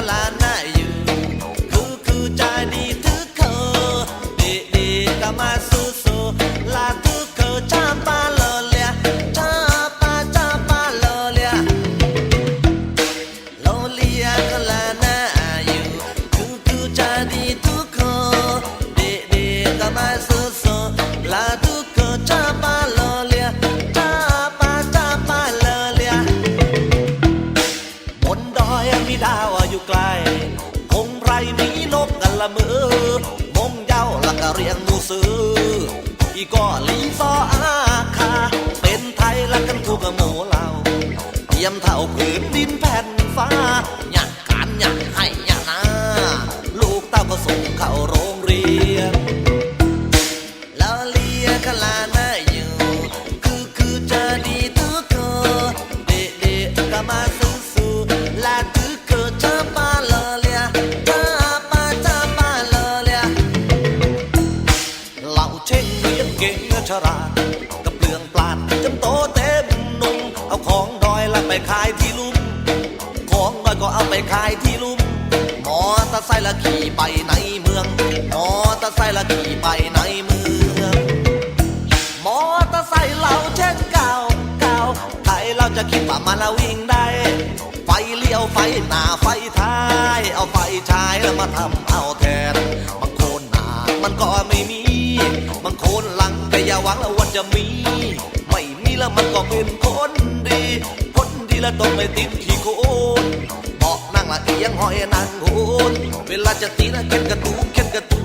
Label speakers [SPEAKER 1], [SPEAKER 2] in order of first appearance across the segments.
[SPEAKER 1] ก็ลาหน้าอยู่คือคือใจดีทุก อยู่ไกล คงไรมีนกกันละมือมงเย้าละกะเรียงหมูซื้ออีก็ลีซออาคา เป็นไทยละกันทุกหมู่เหล่าเทียมเท่าผืนดินแผ่นฟ้าอยากการอยากให้อยากนาลูกเต้าก็ส่งเข้าโรง เก่งฉลาดกับเปลืองปลาดจนโตเต็มหนุ่มเอาของดอยละไปขายที่ลุ่มของดอยก็เอาไปขายที่ลุ่มมอเตอร์ไซค์ละขี่ไปในเมืองมอเตอร์ไซค์ละขี่ไปในเมืองมอเตอร์ไซค์เราเช่นเก่าเก่าไทยเราจะคิดว่ามันละวิ่งได้ ไฟเลี้ยวไฟหน้าไฟท้าย เอาไฟฉายแล้วมาทำเอาแท จะมี ไม่มีแล้วมันก็เป็นคนดี คนดีแล้วต้องไม่ติดขี้โคนเบาะนั่งละเอียงหอยนางโคนเวลาจะตีนะเข็นกระตุกเข็นกระตุก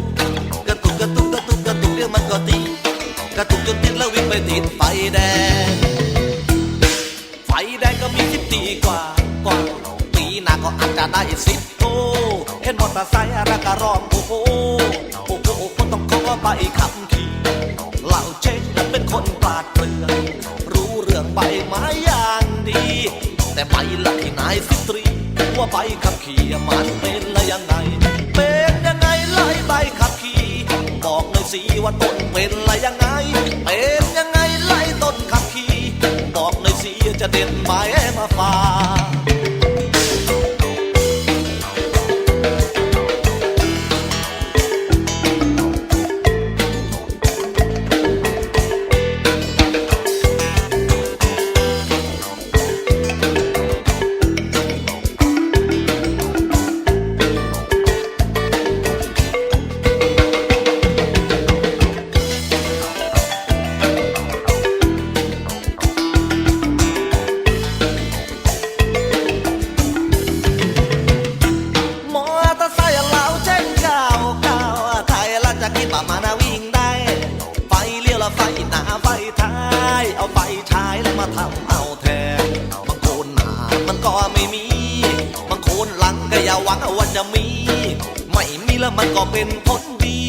[SPEAKER 1] กระตุกกระตุกกระตุกกระตุกเดี๋ยวมันก็ตีกระตุกจนติดแล้ววิ่งไปติดไฟแดง ไฟแดงก็มีสิบตีกว่ากว่าปีหน้าก็อาจจะได้สิบโตเห็นมอเตอร์ไซค์แล้วก็ร้องโอ้โหโอ้โหโอ้โหต้องขอไปขับ ว่าใบขับขี่มันเป็นอะไรยังไง เป็นยังไงไล่ใบขับขี่ บอกเลยสิว่าต้นเป็นอะไรยังไง เป็นยังไงไล่ต้นขับขี่ บอกเลยสิจะเด่นไหม บางคนหลังก็อย่าหวังว่าจะมี ไม่มีแล้วมันก็เป็นผลดี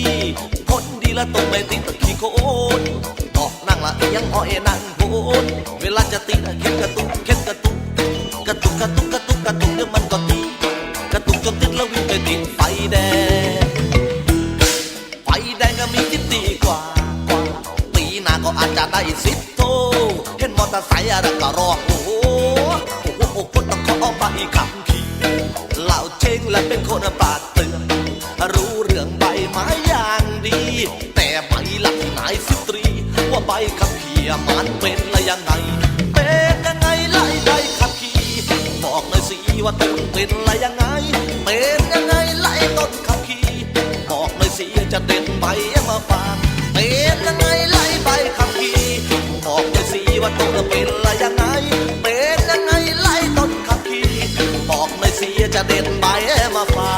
[SPEAKER 1] ผลดีแล้วต้องไม่ติดขี้โคนบอกนั่งละอียังอ้อยนั่งโคนเวลาจะติดเข็นกระตุกเข็นกระตุกกระตุกกระตุกกระตุกกระตุกเดี๋ยวมันก็ตีกระตุกจนติดแล้ววิ่งไปติดไฟแดง ไฟแดงก็มีทิศตีกว่ากว่าปีหน้าก็อาจจะได้สิบโตเห็นมอเตอร์ไซค์อะไรก็รอโอ้โหโอ้โหโอ้โหต้องขอไปขับ เหล่าเชงและเป็นคนปากเตือนรู้เรื่องใบไม้อย่างดี แต่ใบหลักนายสิตรี ว่าใบขับขี่มันเป็นละยังไง เป็นยังไงไล่ใบขับขี่บอกหน่อยสิว่าต้นเป็นละยังไง เป็นยังไงไล่ต้นขับขี่บอกหน่อยสิจะเด็ดใบมาฝากเป็นยังไงไล่ใบขับขี่บอกหน่อยสิว่าต้นเป็น เด็ดใบมาฝา